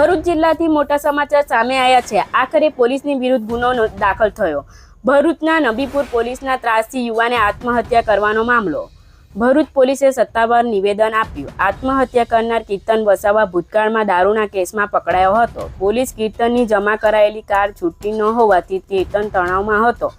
ભરૂચ જિલ્લાથી મોટા સમાચાર સામે આવ્યા છે. આખરે પોલીસની વિરુદ્ધ ગુનો દાખલ થયો. ભરૂચના નબીપુર પોલીસના ત્રાસથી યુવાને આત્મહત્યા કરવાનો મામલો. ભરૂચ પોલીસે સત્તાવાર નિવેદન આપ્યું. આત્મહત્યા કરનાર કીર્તન વસાવા ભૂતકાળમાં દારૂના કેસમાં પકડાયો હતો. પોલીસ કીર્તનની જમા કરાયેલી કાર છૂટી ન હોવાથી કીર્તન તણાવમાં હતો.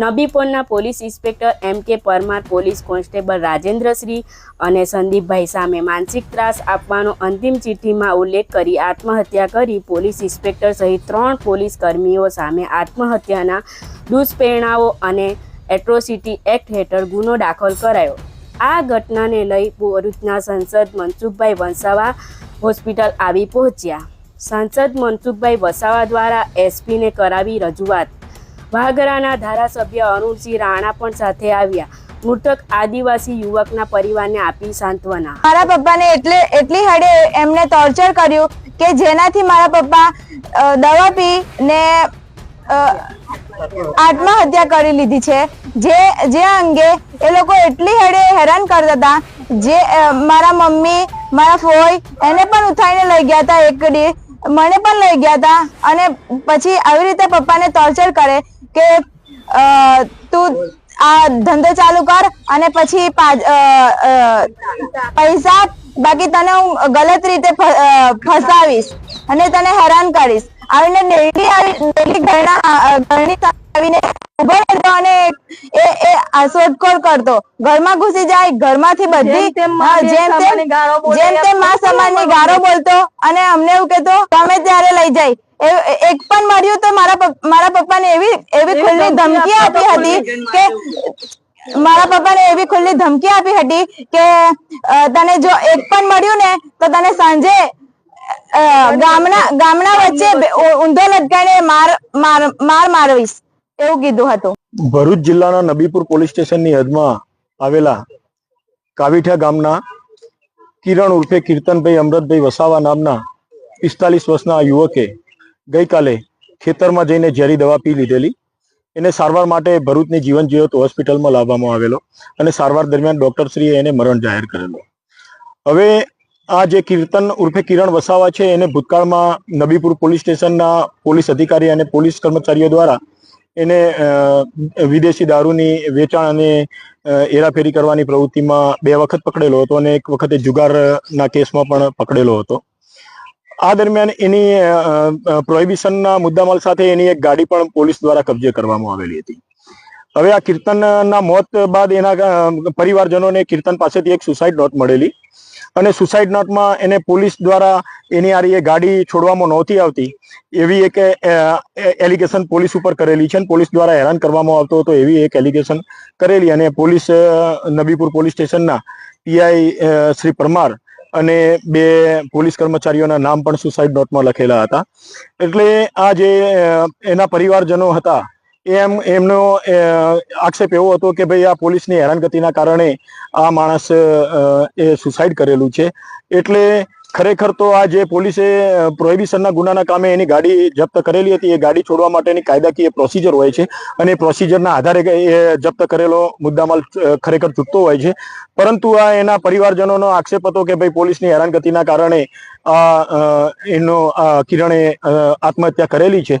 નબીપોરના પોલીસ ઇન્સ્પેક્ટર એમ કે પરમાર, પોલીસ કોન્સ્ટેબલ રાજેન્દ્રશ્રી અને સંદીપભાઈ સામે માનસિક ત્રાસ આપવાનો અંતિમ ચિઠ્ઠીમાં ઉલ્લેખ કરી આત્મહત્યા કરી પોલીસ ઇન્સ્પેક્ટર સહિત ત્રણ પોલીસ કર્મીઓ સામે આત્મહત્યાના દુષ્પરિણામો અને એટ્રોસિટી એક્ટ હેઠળ ગુનો દાખલ કરાયો. આ ઘટનાને લઈ ભરૂચના સાંસદ મનસુખભાઈ વસાવા હોસ્પિટલ આવી પહોંચ્યા. સાંસદ મનસુખભાઈ વસાવા દ્વારા એસપીને કરાવી રજૂઆત. વાઘરાના ધારાસભ્ય અરુણસિંહ રાણા પણ સાથે આવ્યા. મૃતક આદિવાસી યુવકના પરિવારને આપી સાંત્વના. મારા પપ્પાને એટલે એટલી હડે એમને ટોર્ચર કર્યું કે જેનાથી મારા પપ્પા દવા પી ને આત્મહત્યા કરી લીધી છે. જે જે અંગે એ લોકો એટલી હેડે હેરાન કરતા હતા. જે મારા મમ્મી, મારા ફોઈ એને પણ ઉઠાઈને લઈ ગયા હતા એક દી. મને પણ લઈ ગયા હતા અને પછી આવી રીતે પપ્પાને ટોર્ચર કરે કે તું આ ધંધો ચાલુ કર અને પછી પૈસા બાકી તને હું ગલત રીતે ફસાવીશ અને તને હેરાન કરીશ. આવીને આવી ડેલી ઘરના ઘરની આવીને ઊભો રહેતો અને એ એ શોધખોળ કરતો. ઘરમાં ઘૂસી જાય ઘરમાંથી બધી જેમ તેમ માં તેમ તેમ સમાનની ગાળો બોલતો અને અમને એવું કહેતો ગમે ત્યારે લઈ જાય. એક પણ મળ્યું તો મારા મારા પપ્પાને એવી એવી ખુલ્લી ધમકી આપી હતી કે મારા પપ્પાને એવી ખુલ્લી ધમકી આપી હતી કે તને જો એક પણ મળ્યું ને તો તને સાંજે ગામના વચ્ચે ઊંધો લટકાઈને માર માર માર મારવીશ, એવું કીધું હતું. ભરૂચ જિલ્લાના નબીપુર પોલીસ સ્ટેશનની હદમાં આવેલા કાવીઠા ગામના કિરણ ઉર્ફે કીર્તનભાઈ અમૃતભાઈ વસાવા નામના પિસ્તાલીસ વર્ષના યુવકે ગઈકાલે ખેતરમાં જઈને ઝેરી દવા પી લીધેલી. એને સારવાર માટે ભરૂચની જીવન જીવત હોસ્પિટલમાં લાવવામાં આવેલો અને સારવાર દરમિયાન ડોક્ટરશ્રીએ એને મરણ જાહેર કરેલો. હવે આ જે કીર્તન ઉર્ફે કિરણ વસાવા છે, એને ભૂતકાળમાં નબીપુર પોલીસ સ્ટેશનના પોલીસ અધિકારી અને પોલીસ કર્મચારીઓ દ્વારા એને વિદેશી દારૂની વેચાણ અને એરાફેરી કરવાની પ્રવૃત્તિમાં બે વખત પકડેલો હતો અને એક વખતે જુગારના કેસમાં પણ પકડેલો હતો. આ દરમિયાન એની પ્રોહિબિશનના મુદ્દામાલ સાથે એની એક ગાડી પણ પોલીસ દ્વારા કબજે કરવામાં આવેલી હતી. હવે આ કીર્તનના મોત બાદ એના પરિવારજનોને કીર્તન પાસેથી એક સુસાઇડ નોટ મળેલી. અને સુસાઇડ નોટમાં એને પોલીસ દ્વારા એની આરીએ ગાડી છોડવામાં નહોતી આવતી. એવી એક એલિગેશન પોલીસ ઉપર કરેલી છે અને પોલીસ દ્વારા હેરાન કરવામાં આવતો હતો એવી એક એલિગેશન કરેલી. અને પોલીસ નબીપુર પોલીસ સ્ટેશનના પીઆઈ શ્રી પરમાર અને બે પોલીસ કર્મચારીઓના નામ પણ સુસાઇડ નોટમાં લખેલા હતા. એટલે આ જે એના પરિવારજનો હતા એમ, એમનો આક્ષેપ એવો હતો કે ભાઈ આ પોલીસની હેરાનગતિના કારણે આ માણસ એ સુસાઇડ કરેલું છે. એટલે ખરેખર તો આ જે પોલીસે પ્રોહિબિશનના ગુનાના કામે એની ગાડી જપ્ત કરેલી હતી, એ ગાડી છોડવા માટેની કાયદાકીય પ્રોસિજર હોય છે અને પ્રોસિજરના આધારે એ જપ્ત કરેલો મુદ્દામાલ ખરેખર ચૂકતો હોય છે. પરંતુ આ એના પરિવારજનોનો આક્ષેપ હતો કે ભાઈ પોલીસની હેરાનગતિના કારણે આ એનો કિરણે આત્મહત્યા કરેલી છે.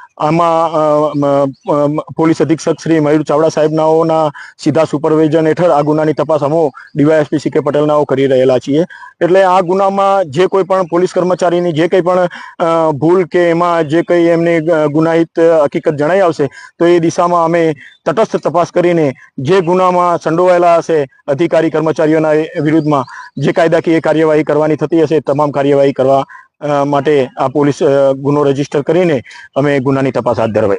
આમાં પોલીસ અધિક્ષક શ્રી મયુર ચાવડા સાહેબનાઓના સીધા સુપરવાઇઝન હેઠળ આ ગુનાની તપાસ અમો ડીવાયએસપી સી કે પટેલનાઓ કરી રહેલા છીએ. એટલે આ ગુનામાં જે કોઈ પણ પોલીસ કર્મચારીની જે કંઈ પણ ભૂલ કે એમાં જે કંઈ એમની ગુનાહિત હકીકત જણાઈ આવશે, તો એ દિશામાં અમે તટસ્થ તપાસ કરીને જે ગુનામાં સંડોવાયેલા હશે અધિકારી કર્મચારીઓના વિરુદ્ધમાં જે કાયદાકીય કાર્યવાહી કરવાની થતી હશે તમામ કાર્યવાહી કરવા માટે આ પોલીસ ગુનો રજિસ્ટર કરીને અમે ગુનાની તપાસ હાથ ધરવા